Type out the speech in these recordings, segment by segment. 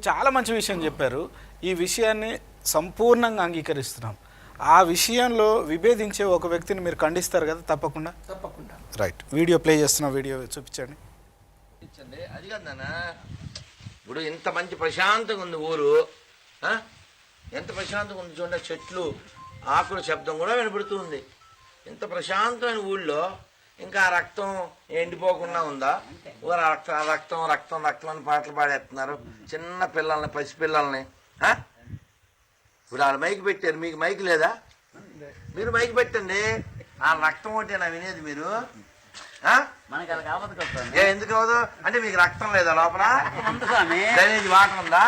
మీరు చాలా మంచి విషయం చెప్పారు. ఈ విషయాన్ని సంపూర్ణంగా అంగీకరిస్తున్నాం. ఆ విషయంలో విభేదించే ఒక వ్యక్తిని మీరు ఖండిస్తారు కదా తప్పకుండా? తప్పకుండా. రైట్ వీడియో ప్లే చేస్తున్న వీడియో చూపించండి. ఇచ్చండి. అది కాదు నాన్న. ఇప్పుడు ఇంత మంచి ప్రశాంతంగా ఉంది ఊరు? ఎంత ప్రశాంతంగా ఉంది చూడండి చెట్లు ఆకుల శబ్దం కూడా వినపడుతుంది ఇంత ప్రశాంతమైన ఊళ్ళో ఇంకా ఆ రక్తం ఎండిపోకుండా ఉందా? రక్తం రక్తం రక్తం రక్తం అని పాటలు పాడేస్తున్నారు. చిన్న పిల్లల్ని పసిపిల్లల్ని? ఇప్పుడు వాళ్ళు మైక్ పెట్టారు. మీకు మైక్ లేదా? మీరు మైక్ పెట్టండి. ఆ రక్తం ఒకటే నా వినేది మీరు. ఏ ఎందుకు అవదు అంటే మీకు రక్తం లేదా లోపల? డ్రైనేజ్ వాటర్ ఉందా?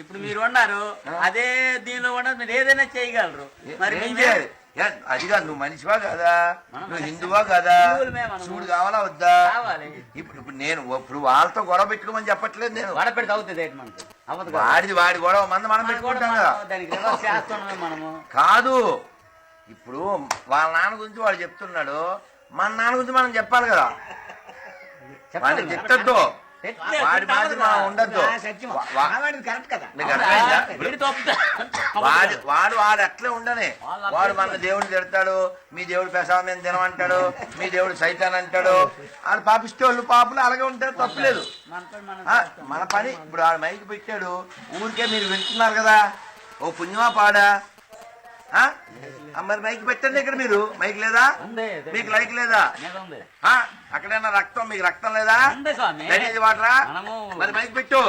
ఇప్పుడు మీరు ఉన్నారు. అదే దీనిలో ఉన్న మీరు ఏదైనా చేయగలరు. మరి ఏం మేము చేయాలి? ఏ, అది కాదు నువ్వు మనిషివా కాదా? నువ్వు హిందువా కాదా. శివుడు కావాలా వద్దా? ఇప్పుడు ఇప్పుడు నేను ఇప్పుడు వాళ్ళతో గొడవ పెట్టుకోమని చెప్పట్లేదు నేను. పెడితే అవుతుంది వాడిది వాడి గొడవ మంద మనం పెట్టుకుంటాం కదా. కాదు. ఇప్పుడు వాళ్ళ నాన్న గురించి వాడు చెప్తున్నాడు. మన నాన్న గురించి మనం చెప్పాలి కదా. వాడిని తిట్టే- వాడి మాట. ఉండద్దు. కరెక్ట్ కదా? వీడి. వాడు వాడు వాడు అట్లే ఉండనే. వాడు మన దేవుడు తిడతాడు మీ దేవుడు ప్రసాదం తినమంటాడు మీ దేవుడు సైతాన్ అంటాడు. వాళ్ళు పాపిస్తే వాళ్ళు పాపులు అలాగే ఉంటారు తప్పులేదు. మనం పని ఇప్పుడు ఆడు మైక్ పెట్టాడు ఊరికే మీరు వింటున్నారు కదా. ఓ పుణ్యమా పాడా? మరి మైక్ పెట్టండి ఇక్కడ మీరు. మైక్ లేదా. మీకు లైక్ లేదా? అక్కడైనా రక్తం మీకు రక్తం లేదా? వాటరా? మరి మైక్ పెట్టు.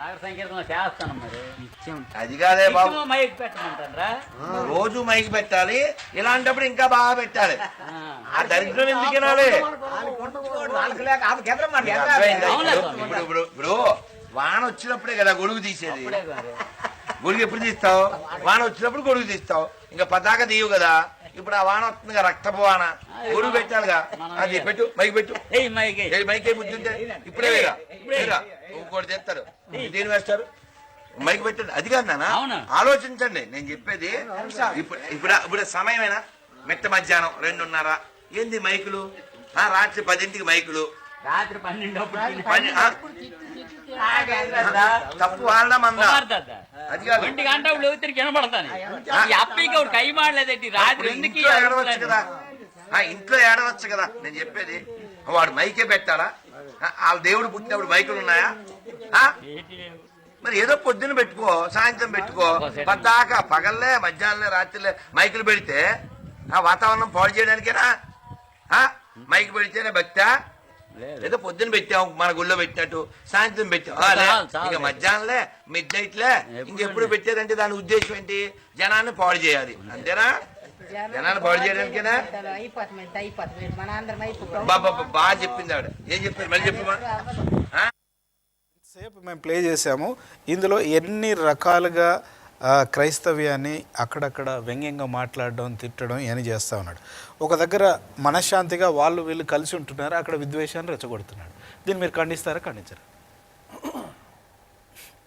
నగర సంకీర్తన చేస్తాను మరి. అది కాదే బాబు. మైక్ పెట్టమంటారా? రోజు మైక్ పెట్టాలి ఇలాంటప్పుడు ఇంకా బాగా పెట్టాలి. ఆ. దరిద్రం ఎందుకు వినాలి? అవునా ఇప్పుడు స్వామి? ఇప్పుడు ఇప్పుడు ఇప్పుడు వాన వచ్చినప్పుడే కదా గొడుగు తీసేది. గొడుగు ఎప్పుడు తీస్తావు? వాన వచ్చినప్పుడు గొడుగు తీస్తావు. ఇంకా పతాక తీయవు కదా. ఇప్పుడు ఆ వాన వస్తుంది కదా రక్తపు వాన. గొడుగు పెట్టాలిగా అది పెట్టు మైక్ పెట్టు. మైక్ బుద్ధి ఉంటే ఇప్పుడే వేరా ఇంకోటి చేస్తారు. దేని వేస్తారు మైక్ పెట్టండి. అది కాదు నాన్న. ఆలోచించండి. నేను చెప్పేది ఇప్పుడు ఇప్పుడు ఇప్పుడు సమయమేనా? మెట్ట మధ్యాహ్నం రెండున్నర. ఏంది మైకులు? ఆ, రాత్రి పదింటికి మైకులు. రాత్రి పన్నెండు తప్పు వాళ్ళ మంద అది కాదు ఒంటి గంట వినపడతాను ఈ అప్పకి ఒకటి కై మాడలేదండి రాత్రి ఎందుకు ఇంట్లో ఏడవచ్చు కదా ఆ, ఇంట్లో ఏడవచ్చు కదా నేను చెప్పేది వాడు మైకే పెట్టాలా వాళ్ళ దేవుడు పుట్టినప్పుడు మైకులు ఉన్నాయా ఆ? మరి ఏదో పొద్దున్న పెట్టుకో సాయంత్రం పెట్టుకో పద్దాకా పగల్లే మధ్యాహ్నం రాత్రిలే మైకులు పెడితే ఆ వాతావరణం పాడు చేయడానికేనా ఆ? మైక్ పెడితేనే భక్తా ఏదో పొద్దున్న పెట్టాం మన గుళ్ళో పెట్టినట్టు సాయంత్రం పెట్టాం. ఆ, లే. చాలు, చాలు. ఇక మధ్యాహ్నంలే మిడ్ నైట్లే. ఇంకెప్పుడు పెట్టేదంటే దాని ఉద్దేశం ఏంటి? జనాన్ని పాడు చేయాలి. అంతేనా? జనాన్ని పాడు చేయడానికేనా? బాబా బాగా చెప్పింది ఆవిడ. ఏం చెప్పారు మళ్ళీ చెప్పమ్మా ఆ? సేపు మేము ప్లే చేసాము ఇందులో ఎన్ని రకాలుగా క్రైస్తవ్యాన్ని అక్కడక్కడ వ్యంగ్యంగా మాట్లాడడం తిట్టడం ఇవన్నీ చేస్తూ ఉన్నాడు. ఒక దగ్గర మనశ్శాంతిగా వాళ్ళు వీళ్ళు కలిసి ఉంటున్నారు అక్కడ విద్వేషాన్ని రెచ్చగొడుతున్నాడు. దీన్ని మీరు ఖండిస్తారా ఖండించరా?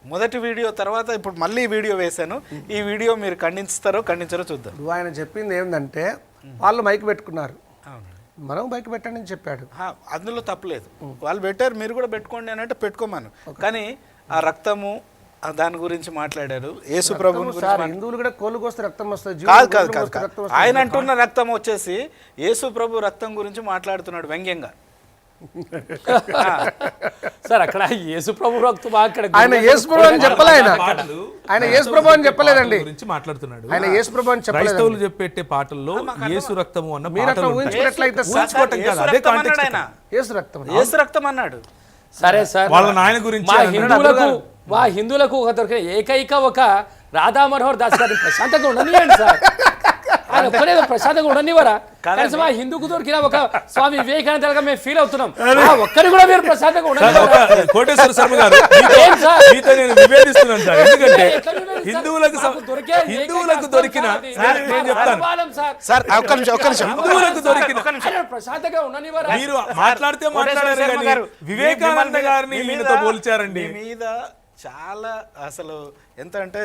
మొదటి వీడియో తర్వాత ఇప్పుడు మళ్ళీ వీడియో వేశాను. ఈ వీడియో మీరు ఖండిస్తారో ఖండించారో చూద్దాం. ఆయన చెప్పింది ఏంటంటే వాళ్ళు మైక్ పెట్టుకున్నారు. అవును. మనం మైక్ పెట్టండి అని చెప్పాడు. అందులో తప్పలేదు వాళ్ళు పెట్టారు మీరు కూడా పెట్టుకోండి అని అంటే పెట్టుకోమను. కానీ ఆ రక్తము దాని గురించి మాట్లాడారు. యేసు ప్రభుని గురించి సార్ హిందువులు కూడా కోళ్ళు కోస్తే రక్తం వస్తుంది కాదు కాదు కాదు. ఆయన అంటున్న రక్తం వచ్చేసి యేసు ప్రభు రక్తం గురించి మాట్లాడుతున్నాడు వ్యంగ్యంగా. సార్ అక్కడ యేసు ప్రభు రక్తం అక్కడ ఆయన యేసు ప్రభు అని చెప్పలే ఆయన. పాటలు ఆయన యేసు ప్రభు అని చెప్పలేదండి. గురించి మాట్లాడుతున్నాడు. ఆయన యేసు ప్రభు అని చెప్పలేదు క్రైస్తవులు చెప్పేట్టే పాటల్లో యేసు రక్తము అన్న మీరు అట్లా. ఊహించుకున్నట్లయితే సార్ ఊహించుకోవటం కాదు, అదే ఆయన. యేసు రక్తం యేసు రక్తం అన్నాడు. సరే సార్. వాళ్ళ నాయన గురించి హిందువులకు మా హిందువులకు ఒక దొరికిన ఏకైక ఒక రాధా మనోహర్ దాస్ గారిని ప్రశాంతంగా ఉండనియండి సార్. ఆయన ఒక్కడే ప్రశాంతంగా ఉండనివరా కనీసం మా హిందూకు దొరికిన ఒక స్వామి వివేకానందగా మేము ఫీల్ అవుతున్నాం. ఆ ఒక్కరి కూడా మీరు ప్రశాంతంగా ఉండనివ్వరా? ఒక కోటేశ్వర శర్మ గారు మీతో-? మీతో నేను విభేదిస్తున్నాను సార్. ఎందుకంటే? హిందువులకు హిందువులకు దొరికిన నేను చెప్తాను. సార్. సార్ ఒక్క నిమిషం ఒక్క నిమిషం. హిందువులకు దొరికిన ప్రశాంతంగా ఉండనివరా మీరు మాట్లాడితే మాట్లాడారు కానీ వివేకానంద గారిని మీ ఈయనతో మీద- పోల్చారండి. మీ మీద చాలా అసలు ఎంత అంటే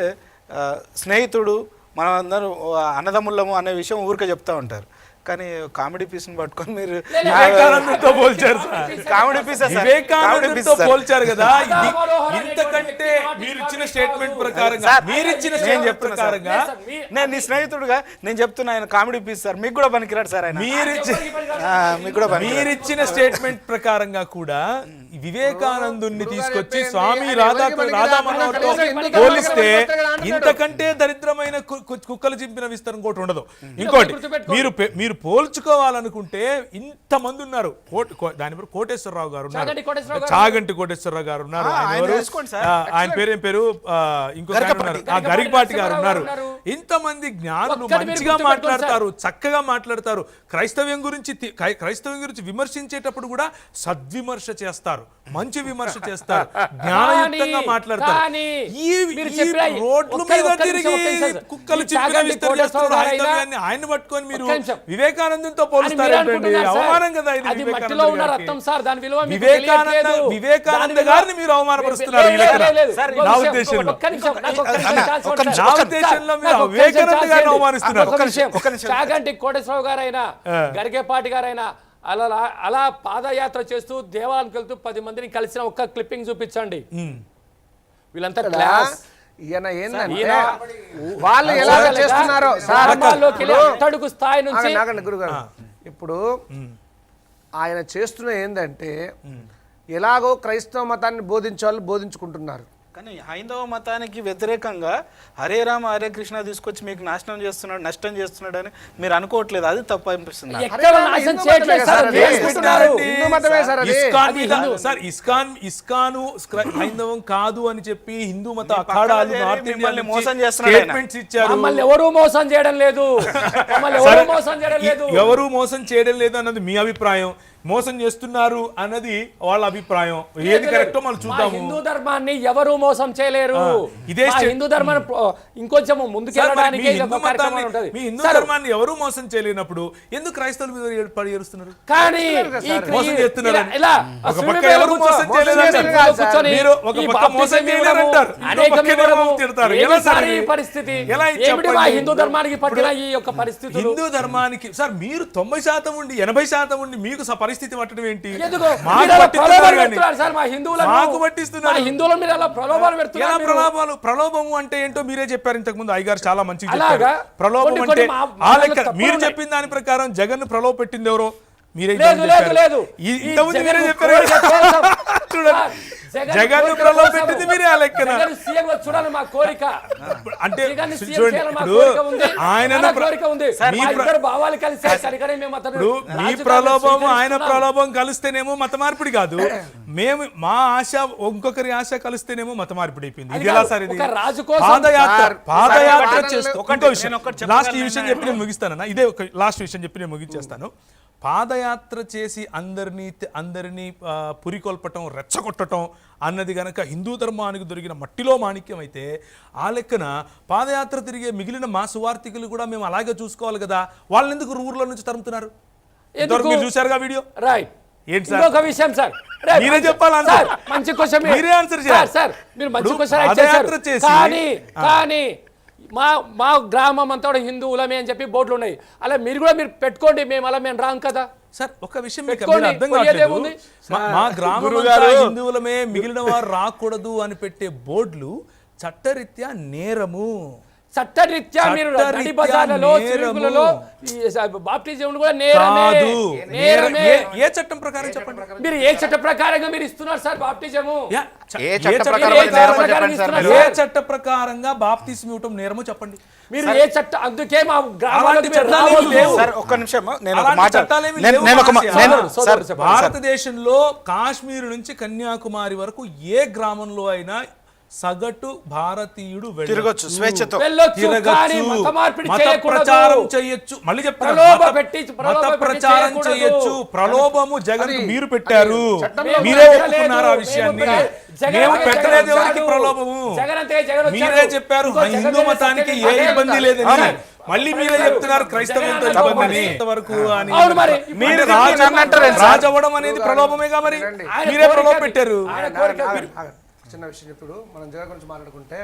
స్నేహితుడు మనమందరం అన్నదమ్ముళ్ళము అనే విషయం ఊరికే చెప్తా ఉంటారు. కానీ కామెడీ పీస్ని పట్టుకొని మీరు వివేకానందంతో పోల్చారు సార్. కామెడీ పీస్ వివేకానందంతో పోల్చారు కదా. ఇది ఇంతకంటే మీరు ఇచ్చిన స్టేట్మెంట్ ప్రకారంగా మీరు ఇచ్చిన నేను స్టేట్మెంట్ చెప్తున్నా నేను నీ స్నేహితుడుగా నేను చెప్తున్నా ఆయన కామెడీ పీస్ సార్. మీకు కూడా పనికిరాడు సార్ ఆయన. మీరు ఇచ్చిన మీకు కూడా పనికిరాడు. మీరిచ్చిన స్టేట్మెంట్ ప్రకారంగా కూడా వివేకానందుని తీసుకొచ్చి స్వామి రాధా రాధా మనోహర్తో పోలిస్తే ఇంతకంటే దరిద్రమైన కుక్కలు చింపిన విస్తరం ఇంకోటి ఉండదు. ఇంకోటి మీరు మీరు పోల్చుకోవాలనుకుంటే ఇంత మంది ఉన్నారు. దాని పేరు కోటేశ్వరరావు గారు ఉన్నారు. చాగంటి కోటేశ్వరరావు గారు. ఉన్నారు. ఆయన పేరు ఏం పేరు? ఆ, ఇంకొక గరికపాటి. ఉన్నారు. ఆ, గరికపాటి గారు ఉన్నారు. ఇంతమంది జ్ఞానులు మంచిగా మాట్లాడతారు చక్కగా మాట్లాడతారు. క్రైస్తవ్యం గురించి క్రైస్తవ్యం గురించి విమర్శించేటప్పుడు కూడా సద్విమర్శ చేస్తారు. మంచి విమర్శ చేస్తారు జ్ఞానయుక్తంగా మాట్లాడతారు ఈ రోడ్ల మీద తిరిగి. కుక్కలు ఆయన పట్టుకొని మీరు. వివేకానందంతో పోలుస్తారు. అవమానం కదా ఇది అది వివేకానంద మట్టిలో ఉన్న గారికి. రక్తం సార్ దాని విలువ మీకు వివేకానంద గారిని మీరు అవమానపరుస్తున్నారు నా ఉద్దేశంలో. నా మీరు నాకు ఒక్క నిమిషం వివేకానంద గారిని. అవమానిస్తున్నారు. చాగంటి కోటేశ్వరరావు గారైనా. గరికేపాటి గారైనా అలా అలా పాదయాత్ర చేస్తూ దేవాలయానికి వెళ్తూ పది మందిని కలిసిన ఒక్క క్లిప్పింగ్ చూపించండి. వీళ్ళంతా క్లాస్. ఈయన ఏంటంటే ఈయన వాళ్ళు ఎలా చేస్తున్నారో అట్టడుగు స్థాయి నుంచి. ఇప్పుడు ఆయన చేస్తున్న ఏంటంటే ఎలాగో క్రైస్తవ మతాన్ని బోధించే వాళ్ళు బోధించుకుంటున్నారు. కానీ హైందవ మతానికి వ్యతిరేకంగా హరే రామ హరే కృష్ణ తీసుకొచ్చి మీకు నాశనం చేస్తున్నాడు నష్టం చేస్తున్నాడు అని మీరు అనుకోవట్లేదు. అది తప్పు అనిపిస్తుంది సార్? సార్ అది. చేసుకుంటున్నారు. హిందూ మతమే సార్ అది. ఇస్కాన్ ఇస్కాన్ హైందవం కాదు అని చెప్పి హిందూ మత అఖాడాలు మోసం చేస్తున్నాడు మమ్మల్ని ఎవరు మోసం చేయడం లేదు. ఎవరు మోసం చేయడం లేదు. ఎవరు మోసం చేయడం లేదు అన్నది మీ అభిప్రాయం. మోసం చేస్తున్నారు అన్నది వాళ్ళ అభిప్రాయం. ఏది కరెక్టో మనం మా చూద్దాము. హిందూ ధర్మాన్ని ఎవరు మోసం చేయలేరు. ఇదే హిందూ ధర్మాన్ని ఇంకొంచెం ముందుకెళ్ళడానికి మీ హిందూ ఒక కార్యక్రమం మతాన్ని ఉంటుంది. మీ హిందూ సార్, ధర్మాన్ని ఎవరు మోసం చేయలేనప్పుడు ఎందుకు క్రైస్తవుల మీద పడి ఏడుస్తున్నారు? కానీ మోసం చేస్తున్నారు ఇలా- ఒక పక్క ఎవరు మోసం మీరు ఒక మోసం అంటారు. తిడతారు. ఎలా సార్? పరిస్థితి? ఎలా? హిందూ ధర్మానికి పట్టిన ఈ యొక్క పరిస్థితులు? హిందూ ధర్మానికి సార్ మీరు తొంభై శాతం ఉండి ఎనభై శాతం ఉండి మీకు స- పరిస్థితి పట్టడం ఏంటి? మాకు పట్టిస్తున్నారు ప్రలోభాలు ప్రలోభము అంటే ఏంటో మీరే చెప్పారు ఇంతకు ముందు అయ్యగారు చాలా మంచిగా? చెప్పారు. ప్రలోభం అంటే ఆ లెక్క మీరు. చెప్పిన దాని ప్రకారం జగన్ ప్రలోభ పెట్టింది ఎవరో? మీరే లేదు లేదు మీరే చెప్పారు జగన్. పెట్టింది మీరే ఆ లెక్కన. మా కోరిక. అంటే చూడండి. ఆయన చాలా కోరిక ఉంది. మీ భావాలు కలిసి ప్రలోభం ఆయన. ప్రలోభం కలిస్తేనేమో మత మార్పిడి కాదు. మేము మా ఆశ ఇంకొకరి ఆశ కలిస్తేనేమో మత మార్పిడి అయిపోయింది ఇది ఎలా. సార్ ఇది? పాదయాత్ర పాదయాత్ర చేస్తూ ఒకటి- విషయం. లాస్ట్ ఈ విషయం చెప్పి నేను ముగిస్తానన్నా. ఇదే ఒక లాస్ట్ విషయం చెప్పి నేను ముగించేస్తాను. పాదయాత్ర చేసి అందరినీ అందరినీ పురికొల్పటం రెచ్చగొట్టటం అన్నది గనక హిందూ ధర్మానికి దొరికిన మట్టిలో మాణిక్యం అయితే ఆ లెక్కన పాదయాత్ర తిరిగే మిగిలిన మా సువార్థికులు కూడా మేము అలాగే చూసుకోవాలి కదా. వాళ్ళని ఎందుకు ఊర్లో నుంచి తరుముతున్నారు? చూశారుగా వీడియో? రైట్ ఏంటి సార్? విషయం సార్. మీరే మంచి- చెప్పాలి క్వశ్చన్ మీరే answer చేయాలి. సార్ మీరు మంచి క్వశ్చన్ కానీ. కానీ మా మా గ్రామం అంతా కూడా హిందువులమే అని చెప్పి బోర్డులు ఉన్నాయి. అలా మీరు కూడా మీరు పెట్టుకోండి మేము అలా మేము రాం కదా. సార్ ఒక విషయం అర్థం కావట్లేదు. మా- గ్రామం హిందువులమే మిగిలిన వారు రాకూడదు అని పెట్టే బోర్డులు చట్టరీత్యా నేరము. చట్టరీత్యా మీరు నడి బజార్లలో నేరము. సిరుకులలో బాప్టిజం కూడా నేరమే. నేరమే. ఏ- చట్టం ప్రకారం చెప్పండి? మీరు ఏ చట్ట ప్రకారంగా మీరు ఇస్తున్నారు సార్ బాప్టిజము ఏ చట్ట ప్రకారంగా బాప్తిస్మ ఇవ్వటం నేరమో చెప్పండి? మీరు ఏ చట్ట అందుకే మా ఒక్క నిమిషం. భారతదేశంలో కాశ్మీర్ నుంచి కన్యాకుమారి వరకు ఏ గ్రామంలో అయినా సగటు భారతీయుడు. తిరగొచ్చు స్వేచ్ఛతో. ప్రచారం చేయొచ్చు మళ్ళీ చెప్తాను మత- ప్రచారం. చేయొచ్చు ప్రలోభము జగన్ మీరు పెట్టారు మీరే. ఒప్పుకున్నారు ఆ విషయాన్ని మేము పెట్టలేదు ఎవరికి. ప్రలోభము. మీరే చెప్పారు హిందూ మతానికి ఏ ఇబ్బంది లేదు. లేదని మళ్ళీ మీరే చెప్తున్నారు క్రైస్తవంతో ఇబ్బంది వరకు అని మరి. రాజు సార్. రాజు అవ్వడం అనేది ప్రలోభమేగా మరి మీరే ప్రలోభ పెట్టారు చిన్న విషయం ఇప్పుడు మనం జగన్ గురించి మాట్లాడుకుంటే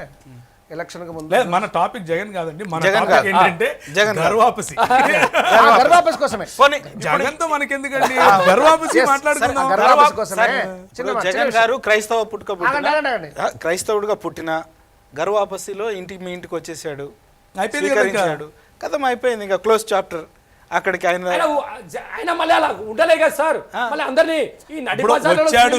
ఎలక్షన్కు ముందు లేదు మన టాపిక్ జగన్ కాదండి మన జగన్ టాపిక్. ఏంటంటే జగన్. గర్వాపసి. ఆ, గర్భాపస్ కోసమే. జగన్తో మనకెందుకండి? గర్వాపసి Yes, మాట్లాడుకుందాం. గర్వాపసి కోసమే. జగన్. గారు క్రైస్తవ పుట్టుక పుట్టిన క్రైస్తవుడిగా పుట్టిన గర్వాపసిలో ఇంటికి మీ ఇంటికి వచ్చేసాడు. అయిపోయింది కదా కథం అయిపోయింది ఇంకా క్లోజ్ చాప్టర్ అక్కడికి ఆయన ఆయన మళ్ళీ అలా ఉండలే కదా సార్. మళ్ళీ అందరినీ ఈ నడి వచ్చాడు.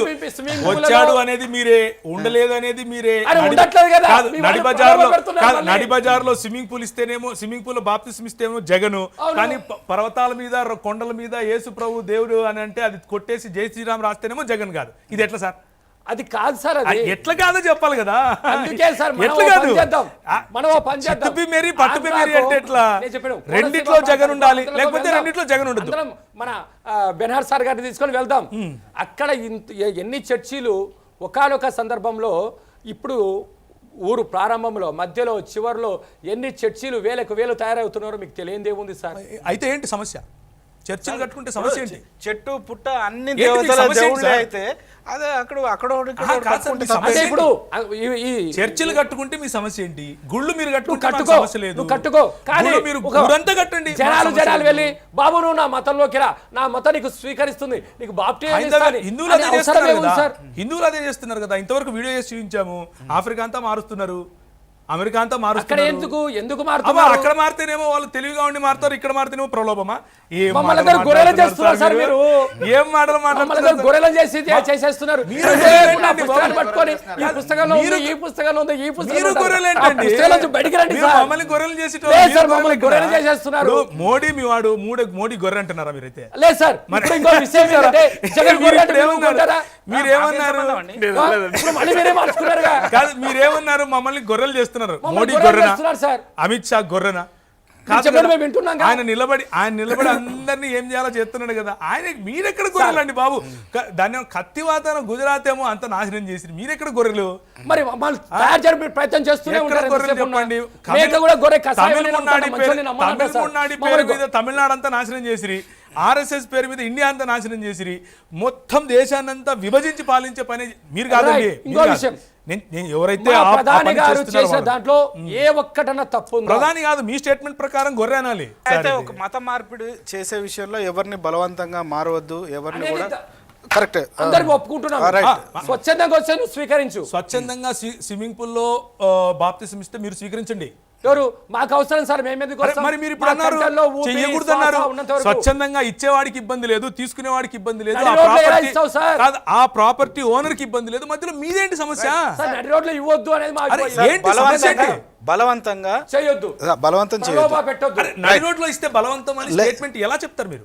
వచ్చాడు అనేది మీరే ఉండలేదు అనేది మీరే. ఉండట్లేదు కదా, నడి కాదు, మళ్ళీ. నడి బజార్లో స్విమ్మింగ్ పూల్ ఇస్తేనేమో స్విమ్మింగ్ పూల్ బాప్తిస్మ్ ఇస్తేనేమో జగను. కానీ పర్వతాల మీద కొండల మీద యేసు ప్రభు దేవుడు అని అంటే అది కొట్టేసి జై శ్రీరామ్ రాస్తేనేమో జగన్ కాదు. ఇది ఎట్లా సార్? అది కాదు సార్ అది. ఎట్లా కాదో చెప్పాలి కదా. అందుకే సార్ మనం ఎట్లా కాదు? చేద్దాం. మనం పని చేద్దాం. మేరీ పట్టుపి మేరీ అంటే ఎట్లా? రెండిట్లో జగన్ ఉండాలి. లేకపోతే. రెండిట్లో జగన్ ఉండదు. మన ఆ, బెనహర్ సార్ గారిని తీసుకొని వెళ్దాం. అక్కడ ఎన్ని చర్చీలు ఒకానొక సందర్భంలో ఇప్పుడు ఊరు ప్రారంభంలో మధ్యలో చివరిలో ఎన్ని చర్చీలు వేలకు వేలు తయారవుతున్నారో మీకు తెలియందేముంది సార్. అయితే ఏంటి సమస్య? చర్చలు కట్టుకుంటే సమస్య ఏంటి? చెట్టు పుట్ట అన్ని దేవతల దేవుళ్ళే? అయితే అదే అక్కడ అక్కడ ఇప్పుడు చర్చిలు కట్టుకుంటే మీ సమస్య ఏంటి? గుళ్ళు మీరు కట్టుకో సమస్య లేదు. నువ్వు కట్టుకో. కానీ మీరు గుడంతా కట్టండి. జనాలు జనాలు. వెళ్ళి బాబు నువ్వు నా మతంలోకి రా. నా మతం నీకు స్వీకరిస్తుంది. నీకు హిందువులు అదే చేస్తున్నారు కదా. సార్. హిందువులు అదే చేస్తున్నారు కదా. ఇంతవరకు వీడియో చేసి చూపించాము. ఆఫ్రికా అంతా మారుస్తున్నారు. అమెరికా అంతా అక్కడ మారుస్తున్నారు ఎందుకు ఎందుకు మారుతున్నారు? అక్కడ మారితేనేమో వాళ్ళు తెలివిగా ఉండి మారుతారు ఇక్కడ మారితేనేమో ప్రలోభమా? ఏం మమ్మల్ని మాటలు మాట్లాడుతున్నారు చేస్తున్నారు సార్ మీరు. ఏం మాటలు మమ్మల్ని మాట్లాడుతున్నారు గొర్రెలు చేసి చేసేస్తున్నారు? పట్టుకొని ఈ పుస్తకంలో ఈ పుస్తకంలో ఉంది ఈ పుస్తకంలో బయటికి రండి మమ్మల్ని గొర్రెలు చేసి మమ్మల్ని గొర్రెలు చేసేస్తున్నారు. మోడీ మీ వాడు మూడే మోడీ గొర్రె అంటున్నారా మీరైతే లేదు సార్ ఇప్పుడు ఇంకో విషయం ఏంటంటే జగన్ గొర్రె? మీరేమన్నారు ఆ, ఇప్పుడు మళ్ళీ మీరే మార్చుకున్నారుగా. కాదు మీరేమన్నారు మమ్మల్ని గొర్రెలు చేస్తున్నారు. మమ్మల్ని మోడీ గొర్రెన? చేస్తున్నారు. అమిత్ షా గొర్రెన. ఆయన నిలబడి ఆయన నిలబడి అందరినీ ఏం చేయాలో చేస్తున్నాడు కదా. ఆయన మీరెక్కడ గొర్రెలు అండి బాబు? దాన్ని ఏమో కత్తివాతన గుజరాత్ ఏమో అంత నాశనం చేసి మీరెక్కడ గొర్రెలు? మరి ప్రయత్నం చేస్తూనే ఎక్కడ ఉంటారు గొర్రెలు ఎంతసేపు ఉన్నా. చెప్పండి మేక కూడా గొర్రె కషాయం తమిళ నేను మున్నాడి నమ్ముతాను, పేరు మంచిగా నమ్మను తమిళ సార్. మున్నాడి పేరు మమ్మల్ని మీద తమిళనాడు అంతా నాశనం చేసిరి. ఆర్ఎస్ఎస్ పేరు మీద ఇండియా అంతా నాశనం చేసిరి. మొత్తం దేశాన్నంతా విభజించి పాలించే పని మీరు కాదండి. ఇంకో. విషయం. నేను- ఎవరైతే ప్రధాని గారు వాళ్ళు. దాంట్లో ఏ ఒక్కటన్నా తప్పు? ప్రధాని కాదు మీ స్టేట్మెంట్ ప్రకారం గొర్రె అనాలి. అయితే ఒక మత మార్పిడి చేసే విషయంలో ఎవరిని బలవంతంగా మారవద్దు ఎవరిని కూడా కరెక్ట్. అందరికి ఒప్పుకుంటున్నాం. స్వచ్ఛందంగా వచ్చే నువ్వు స్వీకరించు. స్వచ్ఛందంగా స్వి- స్విమ్మింగ్ పూల్లో బాప్తిసం ఇస్తే మీరు స్వీకరించండి. ఎవరు మాకు అవసరం సార్ మేము ఎందుకు మరి-? మరి మీరు ఇప్పుడు అన్నారు చెయ్యకూడదు అన్నారు. స్వచ్ఛందంగా ఇచ్చేవాడికి ఇబ్బంది లేదు తీసుకునేవాడికి ఇబ్బంది లేదు ఆ ప్రాపర్టీ ఇస్తావు సార్? కాదు ఆ ప్రాపర్టీ ఓనర్కి ఇబ్బంది లేదు మధ్యలో మీదేంటి సమస్య సార్ నడి రోడ్లో ఇవ్వద్దు అనేది. ఏంటి సమస్య బలవంతంగా చేయొద్దు బలవంతం చేయొద్దు నడి రోడ్లో ఇస్తే బలవంతం అని స్టేట్మెంట్ ఎలా చెప్తారు మీరు